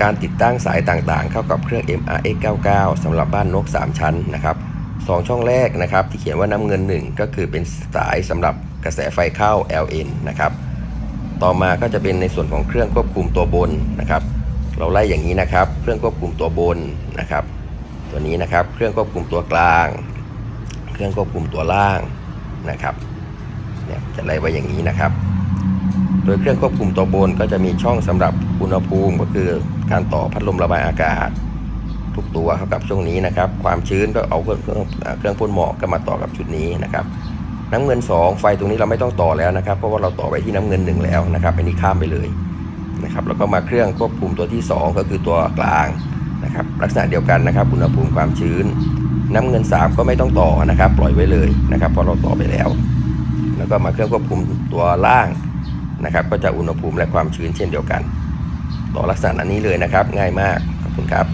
การติดตั้งสายต่างๆ เข้ากับเครื่อง MRX 99สำหรับบ้านนก 3 ชั้นนะครับสองช่องแรกนะครับที่เขียนว่าน้ำเงิน 1 ก็คือเป็นสายสำหรับกระแสไฟเข้า LN นะครับต่อมาก็จะเป็นในส่วนของเครื่องควบคุมตัวบนนะครับ เราไล่อย่างนี้นะครับ เครื่องควบคุมตัวบนนะครับ ตัวนี้นะครับเครื่องควบคุมตัวกลาง เครื่องควบคุมตัวล่างนะครับเนี่ยจะไล่ไว้อย่างนี้นะครับ โดยเครื่องควบคุมตัวบนก็จะมีช่องสำหรับอุณหภูมิก็คือการต่อพัดลมระบายอากาศ ทุกตัวเข้ากับช่วงนี้นะครับ ความชื้นก็เอาเครื่องเครื่องเครื่องพ่นหมอกก็มาต่อกับจุดนี้นะครับ น้ำเงิน 2 ไฟตรงนี้เราไม่ต้องต่อแล้วนะครับ เพราะว่าเราต่อไปที่น้ำเงิน 1 แล้วนะครับอันนี้ข้ามไปเลยนะครับแล้วก็มาเครื่องควบคุมตัวที่ 2 ก็คือตัวกลางนะครับลักษณะเดียวกันนะครับอุณหภูมิความชื้น น้ำเงิน 3 ก็ไม่ต้องต่อนะครับ ปล่อยไว้เลยนะครับเพราะเราต่อไปแล้ว แล้วก็มาเครื่องควบคุมตัวล่าง นะครับ ก็จะอุณหภูมิและความชื้นเช่นเดียวกัน ต่อลักษณะนี้เลยนะครับ ง่ายมาก ขอบคุณครับ